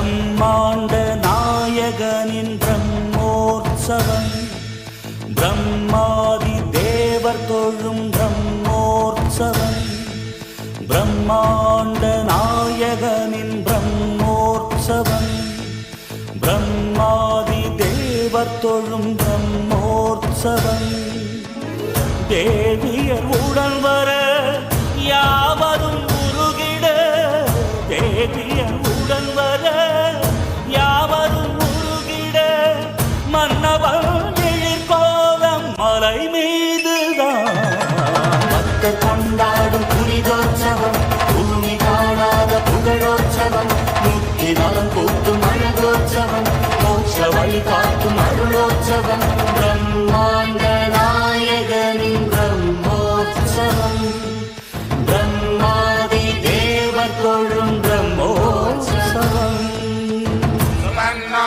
பிரம்மாண்ட நாயகனின் பிரம்மோற்சவம். பிரம்மாதி தேவர் தொழும் பிரம்மோற்சவம். பிரம்மாண்ட நாயகனின் பிரம்மோற்சவம். பிரம்மாதி தேவர் தொழும் பிரம்மோற்சவம். தேவியர் உடன் வர கர்த்தர் கொண்டாடும் புனிதோற்சவம் பூமி காணாத புகழோற்சவம் முத்தி நலம் கூட்டும் அழகோற்சவம் மோட்ச வழி காக்கும் அருளோற்சவம் பிரம்மாண்ட நாயகனின் பிரம்மோற்சவம். பிரம்மாதி தேவர் தொழும் பிரம்மோற்சவம். சுமன்னா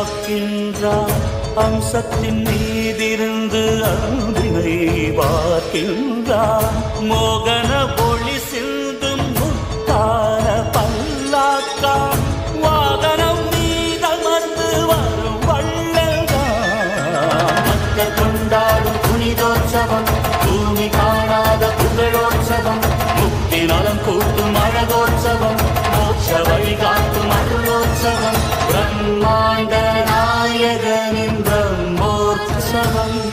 சிறிய காக்கின்றார் அம்சத்தின் மீதிருந்து அன்பினை பார்க்கின்றார் மோகன நாயகனின் பிரம்மோற்சவம் பிரம்மா